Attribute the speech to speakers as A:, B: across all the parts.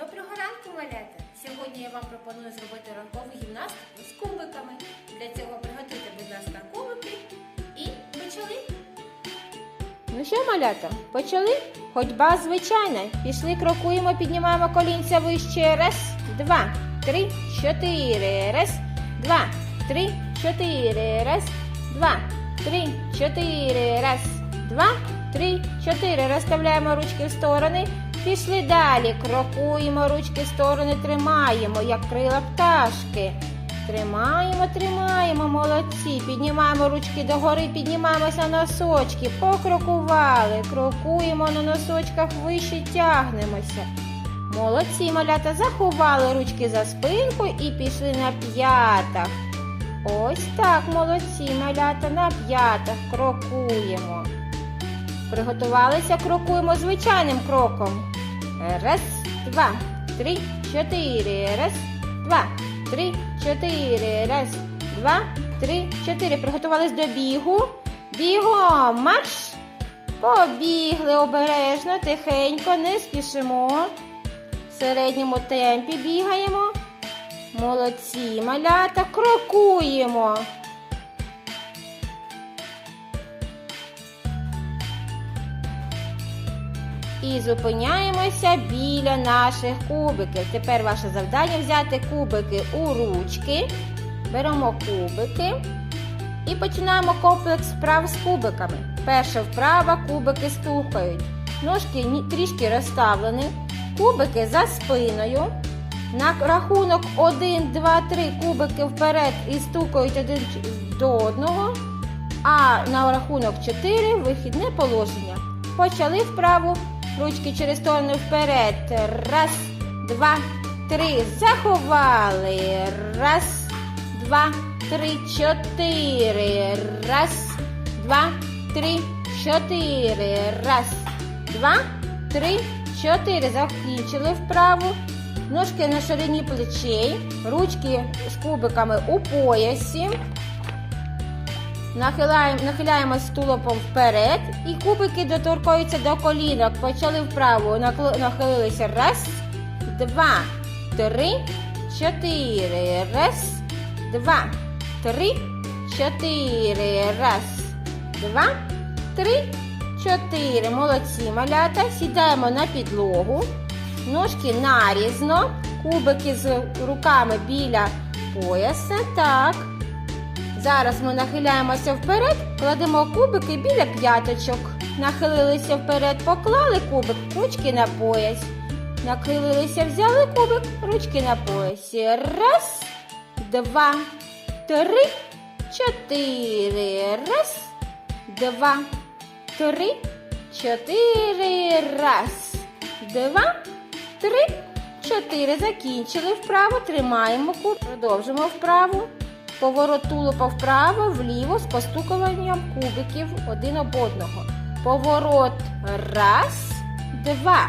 A: Доброго ранку, малята! Сьогодні я вам пропоную зробити ранкову гімнастику з кубиками. Для цього приготуйте, будь ласка, кубики і почали.
B: Ну що, малята, почали? Ходьба звичайна. Пішли, крокуємо, піднімаємо колінця вище. Раз, два, три, чотири. Раз, два, три, чотири. Раз, два, три, чотири. Раз, два, три, чотири. Розставляємо ручки в сторони. Пішли далі. Крокуємо, ручки сторони тримаємо, як крила пташки. Тримаємо, тримаємо, молодці. Піднімаємо ручки догори, піднімаємося носочки. Покрокували, крокуємо на носочках вище, тягнемося. Молодці, малята, заховали ручки за спинку і пішли на п'ятах. Ось так, молодці, малята, на п'ятах крокуємо. Приготувалися, крокуємо звичайним кроком. Раз, два, три, чотири. Раз, два, три, чотири. Раз, два, три, чотири. Приготувались до бігу. Бігом, марш! Побігли обережно, тихенько, не спішимо. В середньому темпі бігаємо. Молодці, малята, крокуємо. І зупиняємося біля наших кубиків. Тепер ваше завдання взяти кубики у ручки. Беремо кубики і починаємо комплекс вправ з кубиками. Перша вправа кубики стукають. Ножки трішки розставлені, кубики за спиною. На рахунок 1, 2, 3 кубики вперед і стукають один до одного. А на рахунок 4 вихідне положення. Почали вправу. Ручки через сторону вперед. Раз, два, три. Заховали. Раз, два, три, чотири. Раз, два, три, чотири. Раз, два, три, чотири. Закінчили вправу. Ножки на ширині плечей. Ручки з кубиками у поясі. Нахиляємо, нахиляємось тулопом вперед і кубики доторкаються до колінок. Почали вправо. Нахилилися. Раз, два, три, чотири. Раз, два, три, чотири. Раз, два, три, чотири. Молодці, малята. Сідаємо на підлогу. Ножки нарізно. Кубики з руками біля пояса. Так. Зараз ми нахиляємося вперед, кладемо кубики біля п'яточок. Нахилилися вперед, поклали кубик, ручки на пояс. Нахилилися, взяли кубик, ручки на поясі. Раз, два, три, чотири. Раз, два, три, чотири. Раз, два, три, чотири. Закінчили вправо, тримаємо куб. Продовжимо вправу. Поворот тулупа вправо, вліво з постукуванням кубиків один об одного. Поворот раз, два,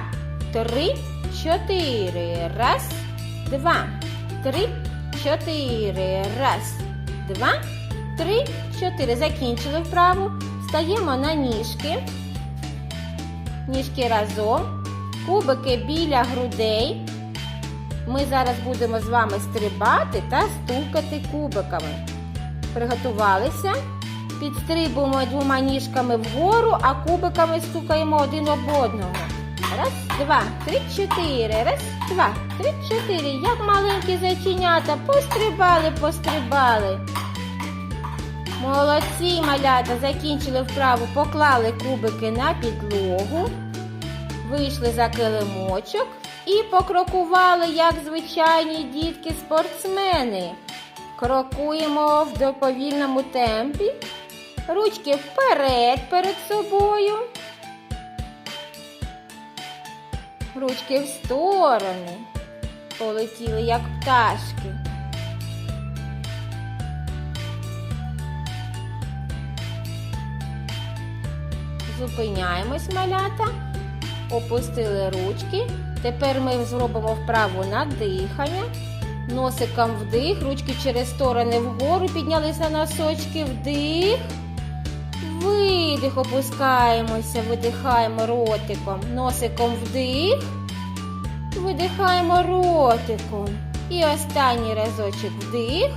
B: три, чотири. Раз, два, три, чотири. Раз, два, три, чотири. Закінчили вправу. Стаємо на ніжки. Ніжки разом. Кубики біля грудей. Ми зараз будемо з вами стрибати та стукати кубиками. Приготувалися. Підстрибуємо двома ніжками вгору, а кубиками стукаємо один об одного. Раз, два, три, чотири. Раз, два, три, чотири. Як маленькі зайченята. Пострибали, пострибали. Молодці, малята, закінчили вправу, поклали кубики на підлогу, вийшли за килимочок і покрокували, як звичайні дітки-спортсмени. Крокуємо в доповільному темпі. Ручки вперед перед собою. Ручки в сторони. Полетіли, як пташки. Зупиняємось, малята. Опустили ручки. Тепер ми зробимо вправу на дихання. Носиком вдих, ручки через сторони вгору, піднялися носочки, вдих. Видих, опускаємося, видихаємо ротиком. Носиком вдих. Видихаємо ротиком. І останній разочок вдих,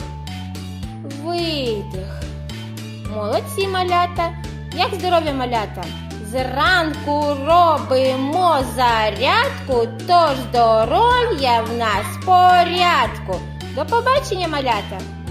B: видих. Молодці малята. Як здоров'я малята? Зранку робимо зарядку, тож здоров'я в нас порядку. До побачення, малята!